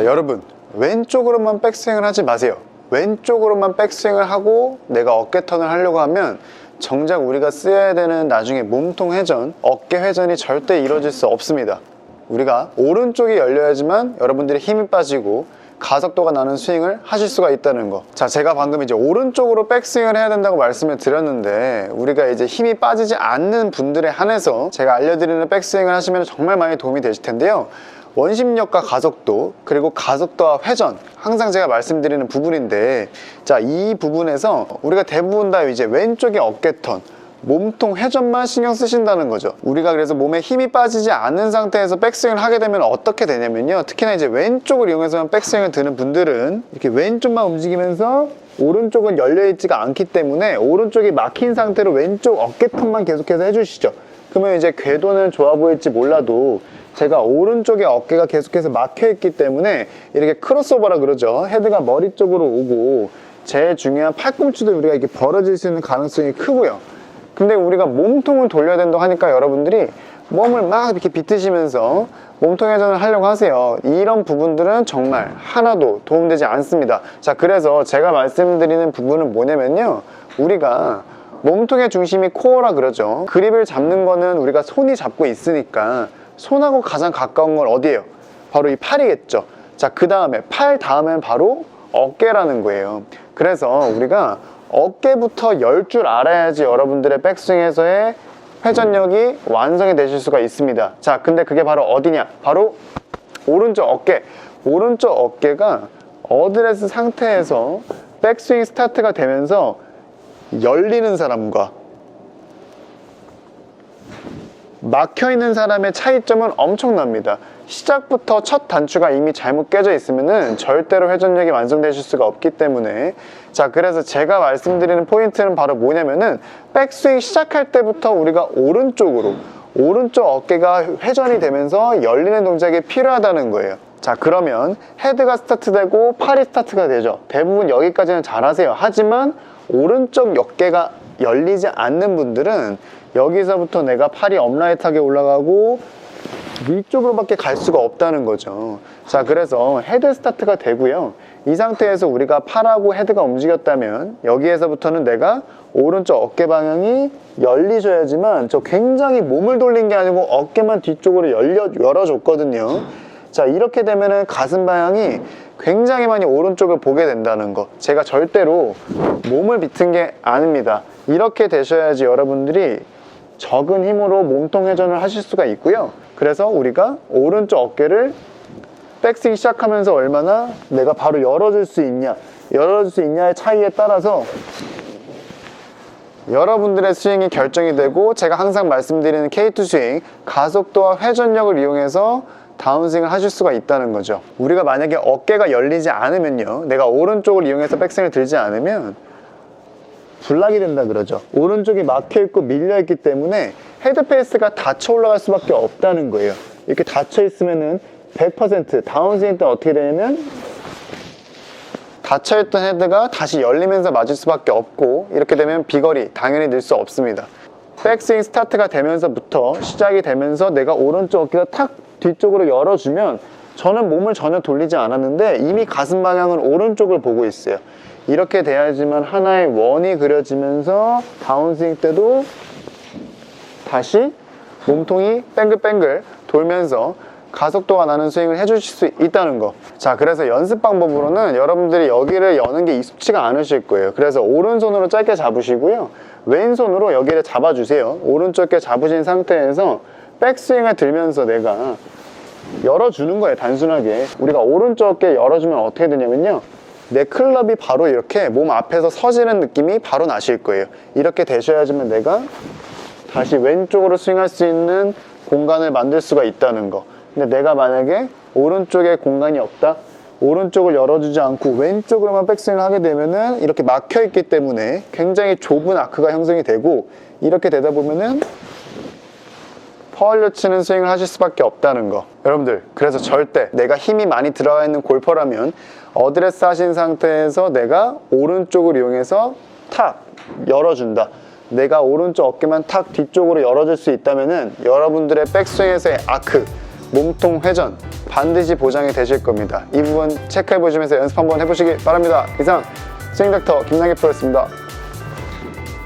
자, 여러분. 왼쪽으로만 백스윙을 하지 마세요. 왼쪽으로만 백스윙을 하고 내가 어깨 턴을 하려고 하면 정작 우리가 쓰여야 되는 나중에 몸통 회전, 어깨 회전이 절대 이루어질 수 없습니다. 우리가 오른쪽이 열려야지만 여러분들의 힘이 빠지고 가속도가 나는 스윙을 하실 수가 있다는 거. 자, 제가 방금 이제 오른쪽으로 백스윙을 해야 된다고 말씀을 드렸는데 우리가 이제 힘이 빠지지 않는 분들에 한해서 제가 알려드리는 백스윙을 하시면 정말 많이 도움이 되실 텐데요. 원심력과 가속도 그리고 가속도와 회전 항상 제가 말씀드리는 부분인데 자 이 부분에서 우리가 대부분 다 이제 왼쪽의 어깨턴 몸통 회전만 신경 쓰신다는 거죠. 우리가 그래서 몸에 힘이 빠지지 않은 상태에서 백스윙을 하게 되면 어떻게 되냐면요. 특히나 이제 왼쪽을 이용해서만 백스윙을 드는 분들은 이렇게 왼쪽만 움직이면서 오른쪽은 열려 있지가 않기 때문에 오른쪽이 막힌 상태로 왼쪽 어깨턴만 계속해서 해주시죠. 그러면 이제 궤도는 좋아 보일지 몰라도 제가 오른쪽에 어깨가 계속해서 막혀 있기 때문에 이렇게 크로스오버라 그러죠. 헤드가 머리 쪽으로 오고 제일 중요한 팔꿈치도 우리가 이렇게 벌어질 수 있는 가능성이 크고요. 근데 우리가 몸통을 돌려야 된다고 하니까 여러분들이 몸을 막 이렇게 비트시면서 몸통 회전을 하려고 하세요. 이런 부분들은 정말 하나도 도움되지 않습니다. 자, 그래서 제가 말씀드리는 부분은 뭐냐면요. 우리가 몸통의 중심이 코어라 그러죠. 그립을 잡는 거는 우리가 손이 잡고 있으니까 손하고 가장 가까운 건 어디예요? 바로 이 팔이겠죠. 자, 그 다음에 팔 다음엔 바로 어깨라는 거예요. 그래서 우리가 어깨부터 열 줄 알아야지 여러분들의 백스윙에서의 회전력이 완성이 되실 수가 있습니다. 자, 근데 그게 바로 어디냐? 바로 오른쪽 어깨. 오른쪽 어깨가 어드레스 상태에서 백스윙 스타트가 되면서 열리는 사람과 막혀 있는 사람의 차이점은 엄청납니다. 시작부터 첫 단추가 이미 잘못 깨져 있으면은 절대로 회전력이 완성되실 수가 없기 때문에 자 그래서 제가 말씀드리는 포인트는 바로 뭐냐면은 백스윙 시작할 때부터 우리가 오른쪽으로 오른쪽 어깨가 회전이 되면서 열리는 동작이 필요하다는 거예요. 자 그러면 헤드가 스타트되고 팔이 스타트가 되죠. 대부분 여기까지는 잘하세요. 하지만 오른쪽 어깨가 열리지 않는 분들은 여기서부터 내가 팔이 업라이트하게 올라가고 위쪽으로밖에 갈 수가 없다는 거죠. 자, 그래서 헤드 스타트가 되고요. 이 상태에서 우리가 팔하고 헤드가 움직였다면 여기에서부터는 내가 오른쪽 어깨 방향이 열리줘야지만 저 굉장히 몸을 돌린 게 아니고 어깨만 뒤쪽으로 열려, 열어줬거든요. 자, 이렇게 되면은 가슴 방향이 굉장히 많이 오른쪽을 보게 된다는 거. 제가 절대로 몸을 비튼 게 아닙니다. 이렇게 되셔야지 여러분들이 적은 힘으로 몸통 회전을 하실 수가 있고요. 그래서 우리가 오른쪽 어깨를 백스윙 시작하면서 얼마나 내가 바로 열어줄 수 있냐, 열어줄 수 있냐의 차이에 따라서 여러분들의 스윙이 결정이 되고 제가 항상 말씀드리는 K2 스윙 가속도와 회전력을 이용해서 다운스윙을 하실 수가 있다는 거죠. 우리가 만약에 어깨가 열리지 않으면요. 내가 오른쪽을 이용해서 백스윙을 들지 않으면 불락이 된다 그러죠. 오른쪽이 막혀 있고 밀려 있기 때문에 헤드 페이스가 닫혀 올라갈 수밖에 없다는 거예요. 이렇게 닫혀 있으면은 100% 다운스윙 때 어떻게 되냐면 닫혀있던 헤드가 다시 열리면서 맞을 수밖에 없고 이렇게 되면 비거리 당연히 늘 수 없습니다. 백스윙 스타트가 되면서부터 시작이 되면서 내가 오른쪽 어깨가 탁 뒤쪽으로 열어주면 저는 몸을 전혀 돌리지 않았는데 이미 가슴 방향은 오른쪽을 보고 있어요. 이렇게 돼야지만 하나의 원이 그려지면서 다운스윙 때도 다시 몸통이 뱅글뱅글 돌면서 가속도가 나는 스윙을 해주실 수 있다는 거. 자, 그래서 연습 방법으로는 여러분들이 여기를 여는 게 익숙치가 않으실 거예요. 그래서 오른손으로 짧게 잡으시고요. 왼손으로 여기를 잡아주세요. 오른쪽 게 잡으신 상태에서 백스윙을 들면서 내가 열어주는 거예요, 단순하게. 우리가 오른쪽 어깨 열어주면 어떻게 되냐면요. 내 클럽이 바로 이렇게 몸 앞에서 서지는 느낌이 바로 나실 거예요. 이렇게 되셔야지만 내가 다시 왼쪽으로 스윙할 수 있는 공간을 만들 수가 있다는 거. 근데 내가 만약에 오른쪽에 공간이 없다? 오른쪽을 열어주지 않고 왼쪽으로만 백스윙을 하게 되면은 이렇게 막혀 있기 때문에 굉장히 좁은 아크가 형성이 되고 이렇게 되다 보면은 퍼올려 치는 스윙을 하실 수밖에 없다는 거. 여러분들, 그래서 절대 내가 힘이 많이 들어가 있는 골퍼라면 어드레스 하신 상태에서 내가 오른쪽을 이용해서 탁 열어준다. 내가 오른쪽 어깨만 탁 뒤쪽으로 열어줄 수 있다면 은 여러분들의 백스윙에서의 아크, 몸통 회전, 반드시 보장이 되실 겁니다. 이 부분 체크해 보시면서 연습 한번 해보시기 바랍니다. 이상 스윙 닥터 김남기 프로였습니다.